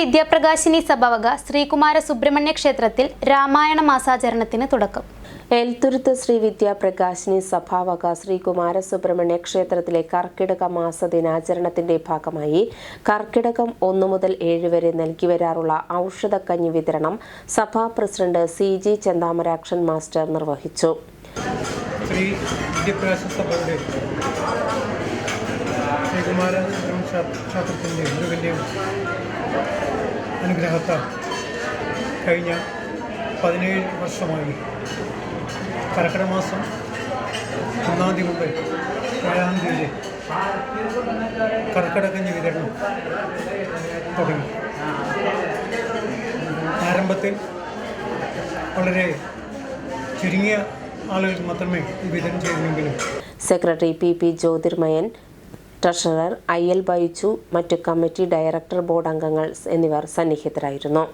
വിദ്യാപ്രകാശിനി സഭവക ശ്രീകുമാര സുബ്രഹ്മണ്യ ക്ഷേത്രത്തിൽ രാമായണ മാസാചരണത്തിന് തുടക്കം. എൽത്തുരുത്ത് ശ്രീ വിദ്യാപ്രകാശിനി സഭാവക ശ്രീ കുമാരസുബ്രഹ്മണ്യ ക്ഷേത്രത്തിലെ കർക്കിടക മാസ ദിനാചരണത്തിന്റെ ഭാഗമായി കർക്കിടകം ഒന്നു മുതൽ ഏഴ് വരെ നൽകി വരാറുള്ള ഔഷധക്കഞ്ഞി വിതരണം സഭാ president C G Chanthamarakshan master നിർവഹിച്ചു. ശ്രീ വിദ്യാഭ്യാസ സഭയുടെ ശ്രീകുമാര ക്ഷേത്രത്തിന്റെ ഗുരുവിന്റെയും അനുഗ്രഹത്താൽ കഴിഞ്ഞ പതിനേഴ് വർഷമായി. കർക്കിടക മാസം ഒന്നാം തീയതി മുതൽ ഏഴാം തീയതി കർക്കിടകഞ്ഞ് വിതരണം തുടങ്ങി. ആരംഭത്തിൽ വളരെ ചുരുങ്ങിയ ആളുകൾക്ക് മാത്രമേ വിതരണം ചെയ്തിരുന്നെങ്കിലും. Secretary P P Jyothirmayan treasurer I L Baiju മറ്റ് കമ്മിറ്റി ഡയറക്ടർ ബോർഡ് അംഗങ്ങൾ എന്നിവർ സന്നിഹിതരായിരുന്നു.